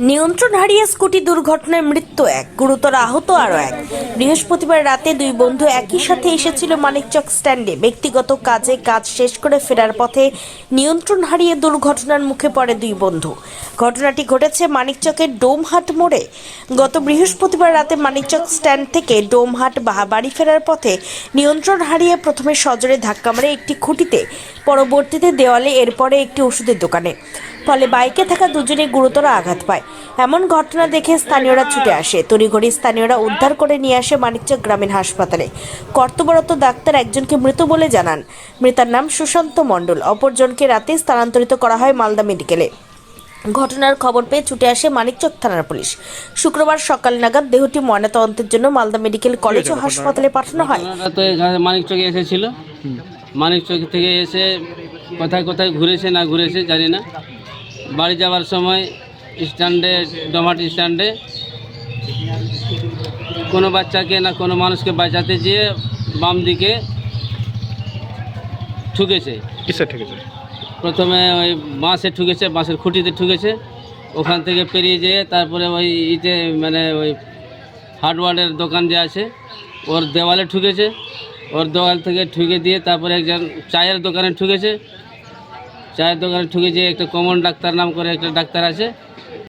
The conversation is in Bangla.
নিয়ন্ত্রণ হারিয়ে স্কুটি দুর্ঘটনায় মৃত্যু এক, গুরুতর আহত আরও এক। বৃহস্পতিবার রাতে দুই বন্ধু একই সাথে এসেছিল মানিকচক স্ট্যান্ডে। ব্যক্তিগত কাজে কাজ শেষ করে ফেরার পথে নিয়ন্ত্রণ হারিয়ে দুর্ঘটনার মুখে পড়ে দুই বন্ধু। ঘটনাটি ঘটেছে মানিকচকের ডোমহাট মোড়ে। গত বৃহস্পতিবার রাতে মানিকচক স্ট্যান্ড থেকে ডোমহাট বা- বাড়ি ফেরার পথে নিয়ন্ত্রণ হারিয়ে প্রথমে সজোরে ধাক্কা মারে একটি খুঁটিতে, পরবর্তীতে দেওয়ালে এরপরে একটি ওষুধের দোকানে। ফলে বাইকে থাকা দুজনে গুরুতর আঘাত পায়। এমন ঘটনা দেখে স্থানীয়রা ছুটে আসে। তড়িঘড়ি স্থানীয়রা উদ্ধার করে নিয়ে আসে মানিকচক গ্রামীণ হাসপাতালে। কর্তব্যরত ডাক্তার একজনকে মৃত বলে জানান। মৃতার নাম সুশান্ত মণ্ডল। অপরজনকে রাতে স্থানান্তরিত করা হয় মালদা মেডিকেলে। ঘটনার খবর পেয়ে ছুটে আসে মানিকচক থানার পুলিশ। শুক্রবার সকাল নাগাদ দেহটি ময়নাতদন্তের জন্য মালদা মেডিকেল কলেজ ও হাসপাতালে পাঠানো হয়। ওনারা তো এখানে মানিক এসেছিল। মানিক চক থেকে এসে কোথায় কোথায় ঘুরেছে না ঘুরেছে জানি না। বাড়ি যাওয়ার সময় স্ট্যান্ডে ডমাট স্ট্যান্ডে কোনো বাচ্চাকে না কোনো মানুষকে বাঁচাতে যেয়ে বাম দিকে ঠুকেছে। কিসে ঠেকেছে? প্রথমে ওই বাঁশে ঠুকেছে বাঁশের খুঁটিতে ঠুকেছে। ওখান থেকে পেরিয়ে যেয়ে তারপরে ওই ইতে মানে ওই হার্ডওয়ারের দোকান যে আছে ওর দেওয়ালে ঠুকেছে। ওর দেওয়াল থেকে ঠুকে দিয়ে তারপরে একজন চায়ের দোকানে ঠুকেছে। চায়ের দোকানে ঠুকেছে একটা কমন ডাক্তার নাম করে একটা ডাক্তার আছে।